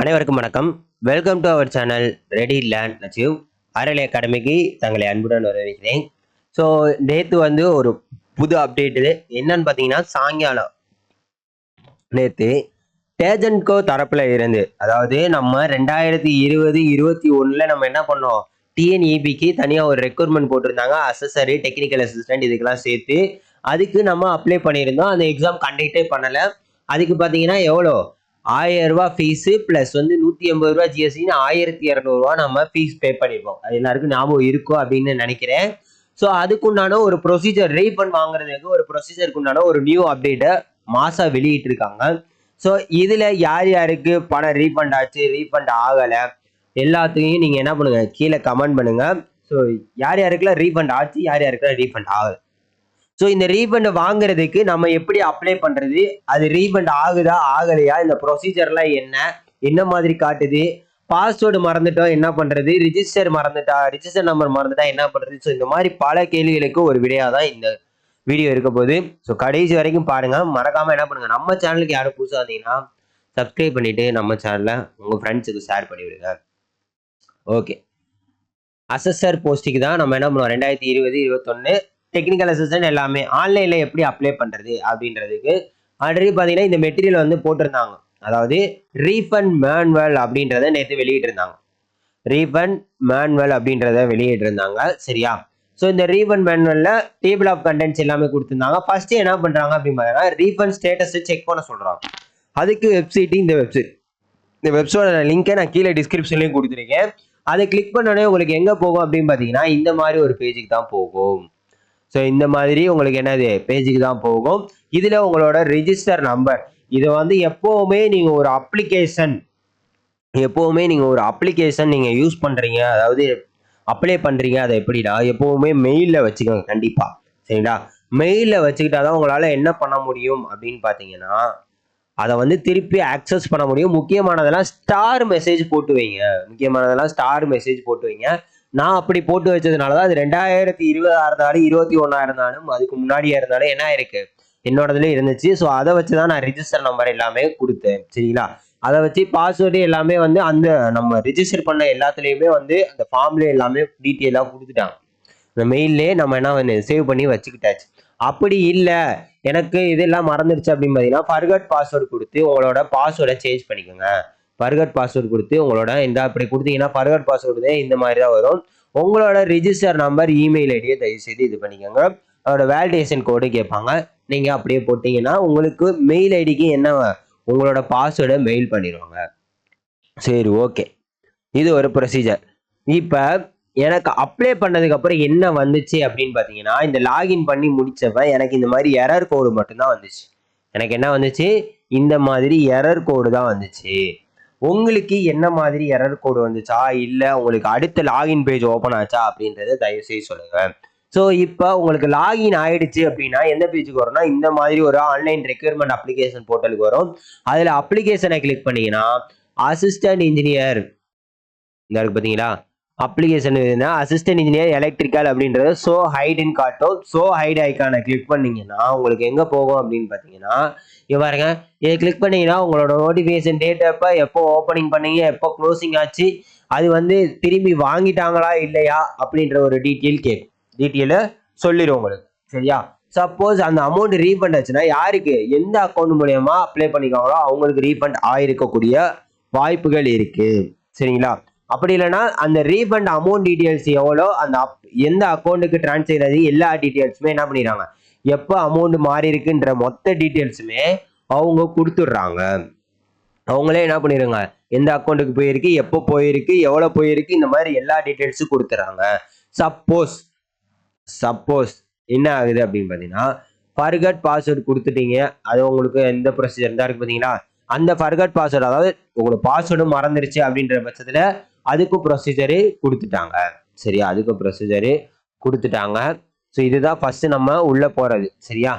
அனைவருக்கும் வணக்கம். Welcome to our channel read and achieve RL அகாடமிக்கு தங்களை அன்புடன் வரவேற்கிறேன். ஸோ நேற்று வந்து ஒரு புது அப்டேட் இது. என்னன்னு பார்த்தீங்கன்னா சாயங்காலம் நேற்று டேஜன்கோ தரப்பில் இருந்து அதாவது நம்ம ரெண்டாயிரத்தி இருபது இருபத்தி ஒன்றில் நம்ம என்ன பண்ணோம்? டிஎன்இபிக்கு தனியாக ஒரு ரெக்ரூட்மெண்ட் போட்டிருந்தாங்க. அசஸரி டெக்னிக்கல் அசிஸ்டன்ட் இதுக்கெல்லாம் சேர்த்து அதுக்கு நம்ம அப்ளை பண்ணியிருந்தோம். அந்த எக்ஸாம் கண்டக்டே பண்ணலை. அதுக்கு பார்த்தீங்கன்னா எவ்வளோ? ஆயிரம் ரூபா ஃபீஸு ப்ளஸ் வந்து நூற்றி எண்பது ரூபா ஜிஎஸ்டின்னு ஆயிரத்தி இரநூறுவா நம்ம ஃபீஸ் பே பண்ணியிருக்கோம் அது எல்லாருக்கும் ஞாபகம் இருக்கும் அப்படின்னு நினைக்கிறேன். ஸோ அதுக்குண்டான ஒரு ப்ரொசீஜர் ரீஃபண்ட் வாங்குறதுக்கு ஒரு ப்ரொசீஜருக்கு உண்டான ஒரு நியூ அப்டேட்டை மாசா வெளியிட்டிருக்காங்க. ஸோ இதில் யார் யாருக்கு பணம் ரீஃபண்ட் ஆச்சு ரீஃபண்ட் ஆகலை எல்லாத்துக்கையும் நீங்கள் என்ன பண்ணுங்கள் கீழே கமெண்ட் பண்ணுங்கள் ஸோ யார் யாருக்கெல்லாம் ரீஃபண்ட் ஆச்சு யார் யாருக்கெல்லாம் ரீஃபண்ட் ஆகலை? ஸோ இந்த ரீஃபண்டை வாங்குறதுக்கு நம்ம எப்படி அப்ளை பண்ணுறது அது ரீஃபண்ட் ஆகுதா ஆகலையா? இந்த ப்ரொசீஜர்லாம் என்ன? என்ன மாதிரி காட்டுது? பாஸ்வேர்டு மறந்துட்டோம் என்ன பண்ணுறது ரிஜிஸ்டர் மறந்துட்டா ரிஜிஸ்டர் நம்பர் மறந்துட்டா என்ன பண்ணுறது ஸோ இந்த மாதிரி பல கேள்விகளுக்கு ஒரு விடையாக தான் இந்த வீடியோ இருக்க போது ஸோ கடைசி வரைக்கும் பாருங்கள் மறக்காமல் என்ன பண்ணுங்கள் நம்ம சேனலுக்கு யாரும் புதுசாக வந்தீங்கன்னா சப்ஸ்கிரைப் பண்ணிவிட்டு நம்ம சேனலை உங்கள் ஃப்ரெண்ட்ஸுக்கு ஷேர் பண்ணிவிடுங்க. ஓகே அசஸ்டர் போஸ்டிக்கு தான் நம்ம என்ன பண்ணுவோம்? ரெண்டாயிரத்தி இருபது இருபத்தொன்று டெக்னிக்கல் அசிஸ்டன்ட் எல்லாமே ஆன்லைனில் எப்படி அப்ளை பண்ணுறது அப்படின்றதுக்கு ஆல்ரெடி பார்த்தீங்கன்னா இந்த மெட்டீரியல் வந்து போட்டிருந்தாங்க. அதாவது ரீஃபண்ட் மேனுவல் அப்படின்றத நேற்று வெளியிட்டிருந்தாங்க. ரீஃபண்ட் மேனுவல் அப்படின்றத வெளியிட்டிருந்தாங்க. சரியா? ஸோ இந்த ரீஃபண்ட் மேனுவலில் டேபிள் ஆஃப் கண்டென்ட்ஸ் எல்லாமே கொடுத்துருந்தாங்க. ஃபஸ்ட்டு என்ன பண்ணுறாங்க அப்படின்னு பார்த்தீங்கன்னா ரீஃபண்ட் ஸ்டேட்டஸை செக் பண்ண சொல்கிறாங்க அதுக்கு வெப்சைட்டு இந்த வெப்சைட் இந்த வெப்சைட்டோட லிங்கை நான் கீழே டிஸ்கிரிப்ஷன்லையும் கொடுத்துருக்கேன். அதை கிளிக் பண்ணோடனே உங்களுக்கு எங்கே போகும் அப்படின்னு பார்த்தீங்கன்னா இந்த மாதிரி ஒரு பேஜுக்கு தான் போகும். ஸோ இந்த மாதிரி உங்களுக்கு என்னது? பேஜுக்கு தான் போகும். இதில் உங்களோட ரிஜிஸ்டர் நம்பர் இதை வந்து எப்போவுமே நீங்கள் ஒரு அப்ளிகேஷன் எப்போவுமே நீங்கள் ஒரு அப்ளிகேஷன் நீங்கள் யூஸ் பண்ணுறீங்க அதாவது அப்ளை பண்ணுறீங்க அதை எப்படிடா எப்போவுமே மெயிலில் வச்சுக்கோங்க கண்டிப்பாக சரிங்களா? மெயிலில் வச்சுக்கிட்டா தான் உங்களால் என்ன பண்ண முடியும் அப்படின்னு பார்த்தீங்கன்னா அதை வந்து திருப்பி ஆக்சஸ் பண்ண முடியும். முக்கியமானதெல்லாம் ஸ்டார் மெசேஜ் போட்டு வைங்க. முக்கியமானதெல்லாம் ஸ்டார் மெசேஜ் போட்டு வைங்க. நான் அப்படி போட்டு வச்சதுனால தான் அது ரெண்டாயிரத்தி இருபதாக இருந்தாலும் இருபத்தி ஒன்றா இருந்தாலும் அதுக்கு முன்னாடியே இருந்தாலும் என்ன இருக்கு என்னோடதுல இருந்துச்சு. ஸோ அதை வச்சு தான் நான் ரிஜிஸ்டர் நம்பர் எல்லாமே கொடுத்தேன். சரிங்களா? அதை வச்சு பாஸ்வேர்டு எல்லாமே வந்து அந்த நம்ம ரிஜிஸ்டர் பண்ண எல்லாத்துலேயுமே வந்து அந்த ஃபார்ம்ல எல்லாமே டீட்டெயிலாக கொடுத்துட்டாங்க. இந்த மெயிலே நம்ம என்ன வந்து சேவ் பண்ணி வச்சுக்கிட்டாச்சு. அப்படி இல்லை. எனக்கு இதெல்லாம் மறந்துடுச்சு அப்படின்னு பார்த்தீங்கன்னா ஃபர்கட் பாஸ்வேர்டு கொடுத்து உங்களோட பாஸ்வேர்டை சேஞ்ச் பண்ணிக்கோங்க. ஃபர்கட் பாஸ்வேர்டு கொடுத்து உங்களோட இந்த அப்படி கொடுத்தீங்கன்னா ஃபர்கட் பாஸ்வேர்டு இந்த மாதிரி தான் வரும். உங்களோட ரிஜிஸ்டர் நம்பர் இமெயில் ஐடியை தயவு செய்து இது பண்ணிக்கோங்க. அதோட வேலிடேஷன் கோடு கேட்பாங்க. நீங்கள் அப்படியே போட்டிங்கன்னா உங்களுக்கு மெயில் ஐடிக்கு என்ன உங்களோட பாஸ்வேர்டை மெயில் பண்ணிடுவாங்க. சரி ஓகே இது ஒரு ப்ரொசீஜர் இப்போ எனக்கு அப்ளை பண்ணதுக்கப்புறம் என்ன வந்துச்சு அப்படின்னு பார்த்தீங்கன்னா இந்த லாகின் பண்ணி முடிச்சப்ப எனக்கு இந்த மாதிரி எரர் கோடு மட்டும்தான் வந்துச்சு. எனக்கு என்ன வந்துச்சு? இந்த மாதிரி எரர் கோடு தான் வந்துச்சு. உங்களுக்கு என்ன மாதிரி எரர் கோடு வந்துச்சா? இல்லை உங்களுக்கு அடுத்த லாகின் பேஜ் ஓப்பன் ஆச்சா? அப்படின்றத தயவு செய்து சொல்லுங்க. ஸோ இப்போ உங்களுக்கு லாகின் ஆயிடுச்சு அப்படின்னா எந்த பேஜுக்கு வரும்னா இந்த மாதிரி ஒரு ஆன்லைன் ரெக்யூர்மெண்ட் அப்ளிகேஷன் போர்ட்டலுக்கு வரும். அதில் அப்ளிகேஷனை கிளிக் பண்ணிங்கன்னா அசிஸ்டன்ட் இன்ஜினியர் இந்த இருக்கு பார்த்தீங்களா அப்ளிகேஷன் இதுனா அசிஸ்டன்ட் இன்ஜினியர் எலக்ட்ரிக்கல் அப்படின்றது ஸோ ஹைடுன்னு காட்டும் ஸோ ஹைட் ஐக்கானை கிளிக் பண்ணீங்கன்னா உங்களுக்கு எங்கே போகும் அப்படின்னு பார்த்தீங்கன்னா இங்க பாருங்க. இதை கிளிக் பண்ணீங்கன்னா உங்களோட நோட்டிஃபிகேஷன் டேட் எப்போ எப்போ ஓப்பனிங் பண்ணீங்க எப்போ க்ளோசிங் ஆச்சு அது வந்து திரும்பி வாங்கிட்டாங்களா இல்லையா அப்படின்ற ஒரு டீட்டெயில் கேட்கும் டீட்டெயிலை சொல்லிடும் உங்களுக்கு. சரியா? சப்போஸ் அந்த அமௌண்ட் ரீஃபண்ட் ஆச்சுன்னா யாருக்கு? எந்த அக்கௌண்ட் மூலயமா அப்ளை பண்ணிக்காங்களோ அவங்களுக்கு ரீஃபண்ட் ஆயிருக்கக்கூடிய வாய்ப்புகள் இருக்குது சரிங்களா? அப்படி இல்லைன்னா அந்த ரீஃபண்ட் அமௌண்ட் டீட்டெயில்ஸ் எவ்வளோ அந்த அப்- எந்த அக்கௌண்ட்டுக்கு ட்ரான்ஸ்ஃபர் ஆகி எல்லா டீட்டெயில்ஸுமே என்ன பண்ணிடுறாங்க? எப்போ அமௌண்ட் மாறி இருக்குன்ற மொத்த டீட்டெயில்ஸுமே அவங்க கொடுத்துட்றாங்க. அவங்களே என்ன பண்ணிடுங்க எந்த அக்கௌண்ட்டுக்கு போயிருக்கு எப்போ போயிருக்கு எவ்வளோ போயிருக்கு இந்த மாதிரி எல்லா டீட்டெயில்ஸும் கொடுத்துட்றாங்க. சப்போஸ் சப்போஸ் என்ன ஆகுது அப்படின்னு பார்த்தீங்கன்னா ஃபர்கட் பாஸ்வேர்டு கொடுத்துட்டீங்க. அது உங்களுக்கு எந்த ப்ரொசீஜர் தான் இருக்கு பார்த்தீங்களா? அந்த ஃபர்கட் பாஸ்வேர்டு அதாவது உங்களுக்கு பாஸ்வேர்டும் மறந்துருச்சு அப்படின்ற பட்சத்தில் அதுக்கும் ப்ரொசீஜரு கொடுத்துட்டாங்க. சரியா? அதுக்கும் ப்ரொசீஜரு கொடுத்துட்டாங்க. ஸோ இதுதான் ஃபஸ்ட்டு நம்ம உள்ளே போகிறது சரியா?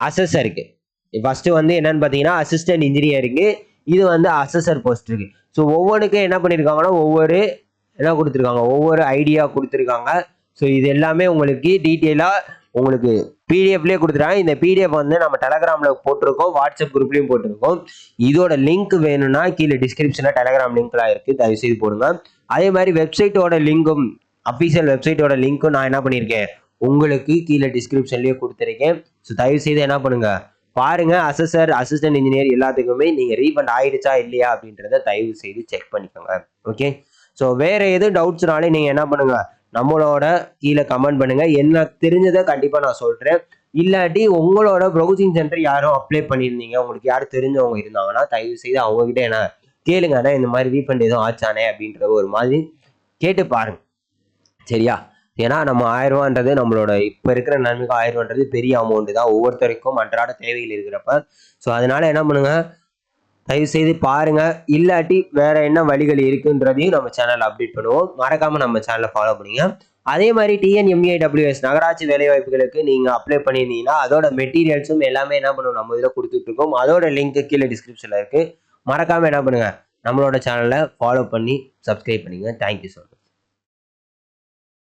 அசஸருக்கு ஃபஸ்ட்டு வந்து என்னன்னு பார்த்தீங்கன்னா அசிஸ்டன்ட் இன்ஜினியரிங்கு இது வந்து அசஸர் போஸ்ட் இருக்கு. ஸோ ஒவ்வொன்றுக்கும் என்ன பண்ணியிருக்காங்கன்னா ஒவ்வொரு என்ன கொடுத்துருக்காங்க? ஒவ்வொரு ஐடியா கொடுத்துருக்காங்க. ஸோ இது எல்லாமே உங்களுக்கு டீட்டெயிலாக உங்களுக்கு பிடிஎஃப்லேயே கொடுத்துட்டாங்க. இந்த பிடிஎஃப் வந்து நம்ம டெலகிராமில் போட்டிருக்கோம். வாட்ஸ்அப் குரூப்லேயும் போட்டிருக்கோம். இதோட லிங்க் வேணும்னா கீழே டிஸ்கிரிப்ஷனில் டெலகிராம் லிங்க்லாம் இருக்குது தயவு செய்து போடுங்க. அதே மாதிரி வெப்சைட்டோட லிங்க்கும் அஃபீஷியல் வெப்சைட்டோட லிங்க்கும் நான் என்ன பண்ணியிருக்கேன் உங்களுக்கு கீழே டிஸ்கிரிப்ஷன்லேயே கொடுத்துருக்கேன். ஸோ தயவு செய்து என்ன பண்ணுங்கள் பாருங்கள் அசஸர் அசிஸ்டன்ட் இன்ஜினியர் எல்லாத்துக்குமே நீங்கள் ரீஃபண்ட் ஆயிடுச்சா இல்லையா அப்படின்றத தயவு செய்து செக் பண்ணிக்கோங்க. ஓகே ஸோ வேறு எதுவும் டவுட்ஸ்னாலே நீங்கள் என்ன பண்ணுங்கள் நம்மளோட கீழே கமெண்ட் பண்ணுங்க. என்ன தெரிஞ்சதை கண்டிப்பாக நான் சொல்கிறேன் இல்லாட்டி உங்களோட ப்ரௌசிங் சென்டர் யாரும் அப்ளை பண்ணியிருந்தீங்க. உங்களுக்கு யாரும் தெரிஞ்சவங்க இருந்தாங்கன்னா தயவு செய்து அவங்ககிட்ட என்ன கேளுங்க. அண்ணா இந்த மாதிரி ரீஃபண்ட் எதுவும் ஆச்சானே அப்படின்ற ஒரு மாதிரி கேட்டு பாருங்க. சரியா? ஏன்னா நம்ம ஆயிரம் ரூபான்றது நம்மளோட இப்போ இருக்கிற நன்மைக்கு ஆயிரம் ரூபான்றது பெரிய அமௌண்ட்டு தான். ஒவ்வொருத்தருக்கும் அன்றாட தேவையில் இருக்கிறப்ப. ஸோ அதனால என்ன பண்ணுங்க? தயவு செய்து பாருங்க. இல்லாட்டி வேற என்ன வழிகள் இருக்குன்றதையும் நம்ம சேனல் அப்டேட் பண்ணுவோம். மறக்காம நம்ம சேனலை ஃபாலோ பண்ணுங்க. அதே மாதிரி டிஎன்எம்ஏடபிள்யூஎஸ் நகராட்சி வேலைவாய்ப்புகளுக்கு நீங்க அப்ளை பண்ணியிருந்தீங்கன்னா அதோட மெட்டீரியல்ஸும் எல்லாமே என்ன பண்ணுவோம்? நம்ம இதில் கொடுத்துட்டு இருக்கோம் அதோட லிங்க் கீழே டிஸ்கிரிப்ஷன்ல இருக்கு. மறக்காம என்ன பண்ணுங்க? நம்மளோட சேனலை ஃபாலோ பண்ணி சப்ஸ்கிரைப் பண்ணுங்க. Thank you so much